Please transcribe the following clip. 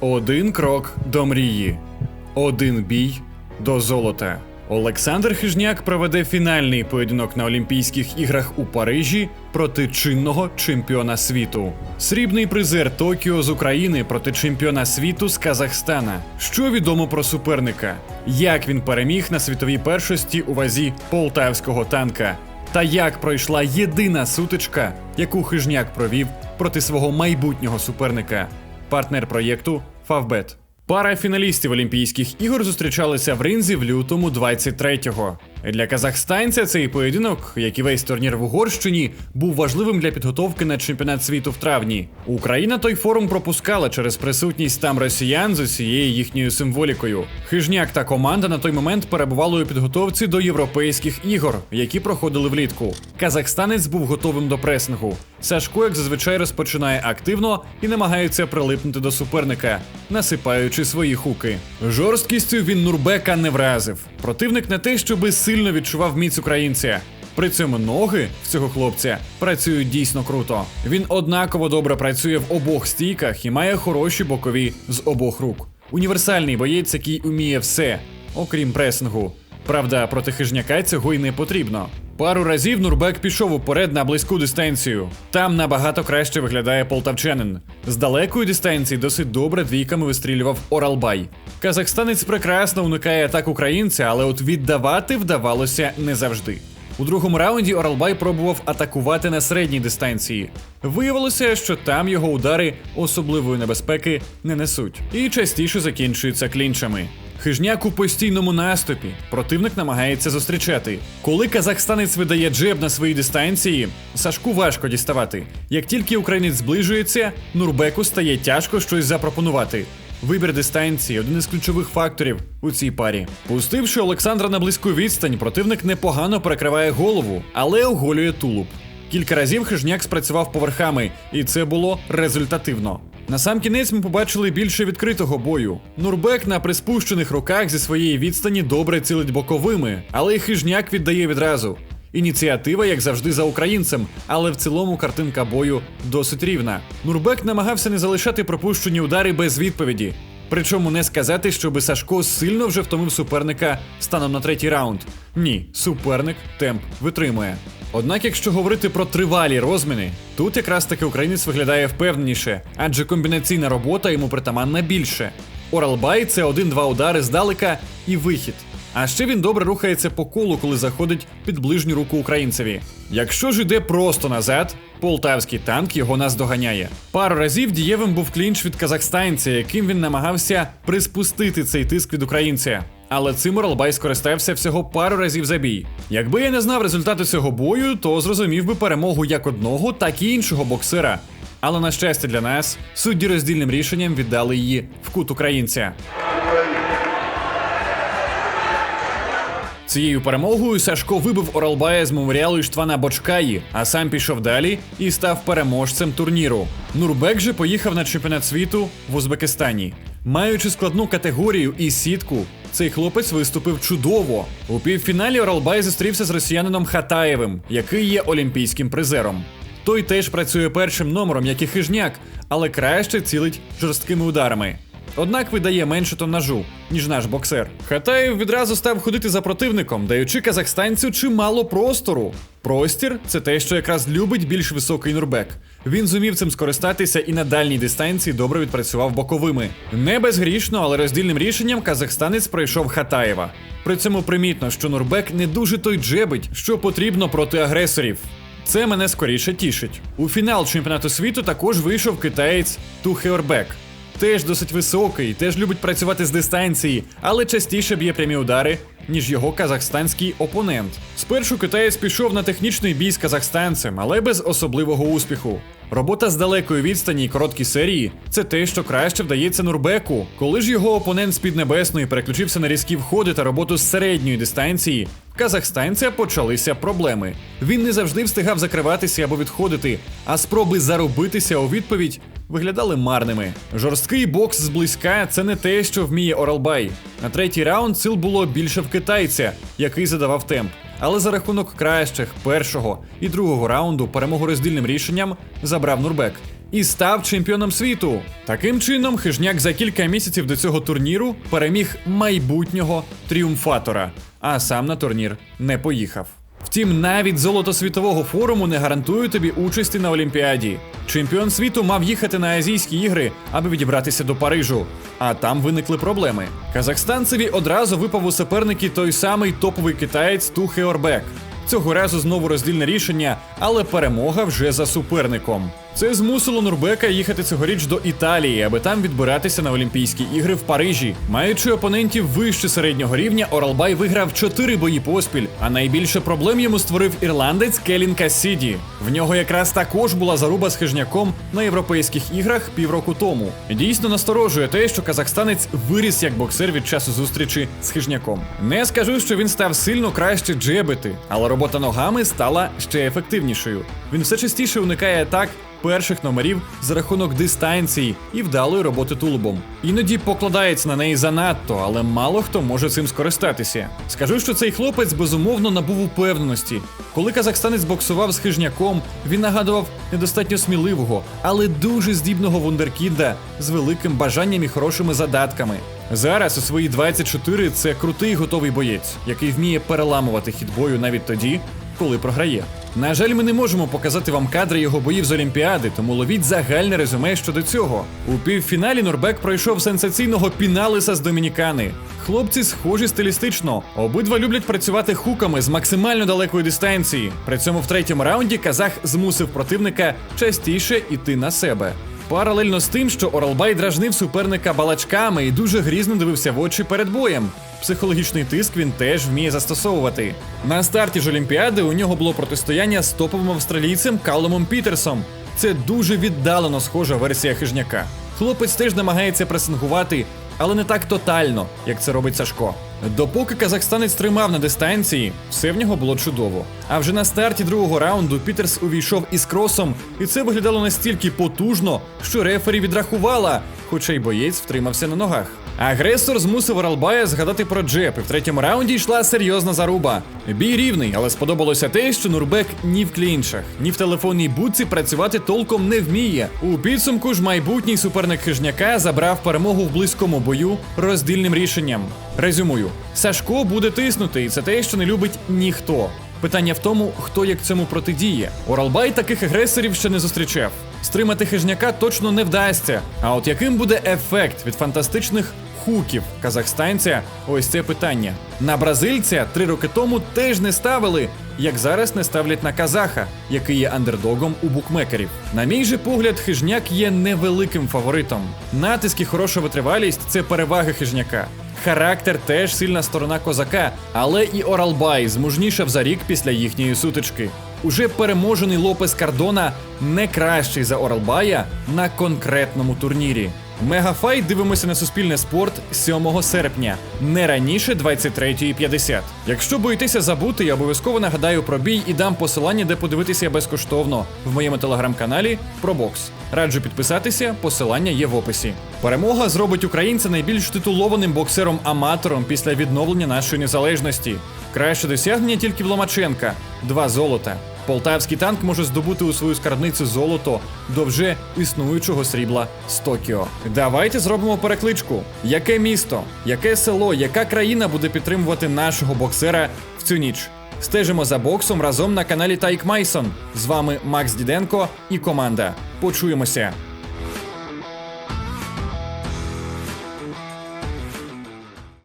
Один крок до мрії, один бій до золота. Олександр Хижняк проведе фінальний поєдинок на Олімпійських іграх у Парижі проти чинного чемпіона світу. Срібний призер Токіо з України проти чемпіона світу з Казахстана. Що відомо про суперника? Як він переміг на світовій першості у вазі полтавського танка? Та як пройшла єдина сутичка, яку Хижняк провів проти свого майбутнього суперника, партнер проєкту Фавбет. Пара фіналістів Олімпійських ігор зустрічалися в ринзі в лютому 23-го. Для казахстанця цей поєдинок, як і весь турнір в Угорщині, був важливим для підготовки на чемпіонат світу в травні. Україна той форум пропускала через присутність там росіян з усією їхньою символікою. Хижняк та команда на той момент перебували у підготовці до європейських ігор, які проходили влітку. Казахстанець був готовим до пресингу. Сашко, як зазвичай, розпочинає активно і намагається прилипнути до суперника, насипаючи свої хуки. Жорсткістю він Нурбека не вразив. Противник не те, щоби сильно відчував міць українця. При цьому ноги в цього хлопця працюють дійсно круто. Він однаково добре працює в обох стійках і має хороші бокові з обох рук. Універсальний боєць, який уміє все, окрім пресингу. Правда, проти хижняка цього й не потрібно. Пару разів Нурбек пішов уперед на близьку дистанцію. Там набагато краще виглядає полтавчанин. З далекої дистанції досить добре двійками вистрілював Оралбай. Казахстанець прекрасно уникає атак українця, але от віддавати вдавалося не завжди. У другому раунді Оралбай пробував атакувати на середній дистанції. Виявилося, що там його удари особливої небезпеки не несуть і частіше закінчуються клінчами. Хижняк у постійному наступі. Противник намагається зустрічати. Коли казахстанець видає джеб на своїй дистанції, Сашку важко діставати. Як тільки українець зближується, Нурбеку стає тяжко щось запропонувати. Вибір дистанції один із ключових факторів у цій парі. Пустивши Олександра на близьку відстань, противник непогано перекриває голову, але оголює тулуб. Кілька разів хижняк спрацював поверхами, і це було результативно. На сам кінець ми побачили більше відкритого бою. Нурбек на приспущених руках зі своєї відстані добре цілить боковими, але й хижняк віддає відразу. Ініціатива, як завжди, за українцем, але в цілому картинка бою досить рівна. Нурбек намагався не залишати пропущені удари без відповіді. Причому не сказати, щоби Сашко сильно вже втомив суперника станом на третій раунд. Ні, суперник темп витримує. Однак, якщо говорити про тривалі розміни, тут якраз таки українець виглядає впевненіше, адже комбінаційна робота йому притаманна більше. Оралбай це один-два удари здалека і вихід. А ще він добре рухається по колу, коли заходить під ближню руку українцеві. Якщо ж іде просто назад, полтавський танк його наздоганяє. Пару разів дієвим був клінч від казахстанця, яким він намагався приспустити цей тиск від українця. Але цим Оралбай скористався всього пару разів за бій. Якби я не знав результату цього бою, то зрозумів би перемогу як одного, так і іншого боксера. Але на щастя для нас, судді роздільним рішенням віддали її в кут українця. Цією перемогою Сашко вибив Оралбая з меморіалу Іштвана Бочкаї, а сам пішов далі і став переможцем турніру. Нурбек же поїхав на чемпіонат світу в Узбекистані. Маючи складну категорію і сітку, цей хлопець виступив чудово. У півфіналі Оралбай зустрівся з росіянином Хатаєвим, який є олімпійським призером. Той теж працює першим номером, як і хижняк, але краще цілить жорсткими ударами. Однак видає менше тоннажу, ніж наш боксер. Хатаєв відразу став ходити за противником, даючи казахстанцю чимало простору. Простір це те, що якраз любить більш високий Нурбек. Він зумів цим скористатися і на дальній дистанції добре відпрацював боковими. Не безгрішно, але роздільним рішенням казахстанець пройшов Хатаєва. При цьому примітно, що Нурбек не дуже той джебить, що потрібно проти агресорів. Це мене скоріше тішить. У фінал чемпіонату світу також вийшов китаєць Тухеорбек. Теж досить високий, теж любить працювати з дистанції, але частіше б'є прямі удари, ніж його казахстанський опонент. Спершу китаєць пішов на технічний бій з казахстанцем, але без особливого успіху. Робота з далекої відстані і короткі серії це те, що краще вдається Нурбеку. Коли ж його опонент з Піднебесної переключився на різкі входи та роботу з середньої дистанції, казахстанця почалися проблеми. Він не завжди встигав закриватися або відходити, а спроби заробитися у відповідь виглядали марними. Жорсткий бокс зблизька це не те, що вміє Оралбай. На третій раунд сил було більше в китайця, який задавав темп. Але за рахунок кращих першого і другого раунду перемогу роздільним рішенням забрав Нурбек. і став чемпіоном світу. Таким чином, хижняк за кілька місяців до цього турніру переміг майбутнього тріумфатора, а сам на турнір не поїхав. Втім, навіть золото світового форуму не гарантує тобі участі на Олімпіаді. Чемпіон світу мав їхати на азійські ігри, аби відібратися до Парижу. А там виникли проблеми. Казахстанцеві одразу випав у суперники той самий топовий китаєць Тухе Орбек. Цього разу знову роздільне рішення, але перемога вже за суперником. Це змусило Нурбека їхати цьогоріч до Італії, аби там відбиратися на Олімпійські ігри в Парижі. Маючи опонентів вище середнього рівня, Оралбай виграв 4 бої поспіль. А найбільше проблем йому створив ірландець Келін Кассіді. В нього якраз також була заруба з хижняком на європейських іграх півроку тому. Дійсно насторожує те, що казахстанець виріс як боксер від часу зустрічі з хижняком. Не скажу, що він став сильно краще джебити, але робота ногами стала ще ефективнішою. Він все частіше уникає атак перших номерів за рахунок дистанції і вдалої роботи тулубом. Іноді покладається на неї занадто, але мало хто може цим скористатися. Скажу, що цей хлопець безумовно набув упевненості. Коли казахстанець боксував з хижняком, він нагадував недостатньо сміливого, але дуже здібного вундеркіда з великим бажанням і хорошими задатками. Зараз у свої 24 це крутий готовий боєць, який вміє переламувати хід бою навіть тоді, коли програє. На жаль, ми не можемо показати вам кадри його боїв з Олімпіади, тому ловіть загальне резюме щодо цього. У півфіналі Норбек пройшов сенсаційного піналиса з Домінікани. Хлопці схожі стилістично. Обидва люблять працювати хуками з максимально далекої дистанції. При цьому в третьому раунді казах змусив противника частіше іти на себе. Паралельно з тим, що Оралбай дражнив суперника балачками і дуже грізно дивився в очі перед боєм. Психологічний тиск він теж вміє застосовувати. На старті ж Олімпіади у нього було протистояння з топовим австралійцем Калумом Пітерсом. Це дуже віддалено схожа версія хижняка. Хлопець теж намагається пресингувати, але не так тотально, як це робить Сашко. Допоки казахстанець тримав на дистанції, все в нього було чудово. А вже на старті другого раунду Пітерс увійшов із кросом, і це виглядало настільки потужно, що рефері відрахувала, хоча й боєць втримався на ногах. Агресор змусив Оралбая згадати про джеб, і в третьому раунді йшла серйозна заруба. Бій рівний, але сподобалося те, що Нурбек ні в клінчах, ні в телефонній будці працювати толком не вміє. У підсумку ж майбутній суперник хижняка забрав перемогу в близькому бою роздільним рішенням. Резюмую, Сашко буде тиснути, і це те, що не любить ніхто. Питання в тому, хто як цьому протидіє. Оралбай таких агресорів ще не зустрічав. Стримати хижняка точно не вдасться. А от яким буде ефект від фантастичних хуків казахстанця? Ось це питання. На бразильця три роки тому теж не ставили, як зараз не ставлять на казаха, який є андердогом у букмекерів. На мій же погляд, хижняк є невеликим фаворитом. Натиск і хороша витривалість це переваги хижняка. Характер теж сильна сторона козака, але і Оралбай змужнішав за рік після їхньої сутички. Уже переможений Лопес Кардона не кращий за Оралбая на конкретному турнірі. Мегафайт дивимося на суспільне спорт 7 серпня, не раніше 23.50. Якщо боїтеся забути, я обов'язково нагадаю про бій і дам посилання, де подивитися безкоштовно в моєму телеграм-каналі про бокс. Раджу підписатися, посилання є в описі. Перемога зробить українця найбільш титулованим боксером-аматором після відновлення нашої незалежності. Краще досягнення тільки в Ломаченка два золота. Полтавський танк може здобути у свою скарбницю золото до вже існуючого срібла з Токіо. Давайте зробимо перекличку. Яке місто, яке село, яка країна буде підтримувати нашого боксера в цю ніч? Стежимо за боксом разом на каналі Тайк Майсон. З вами Макс Діденко і команда. Почуємося.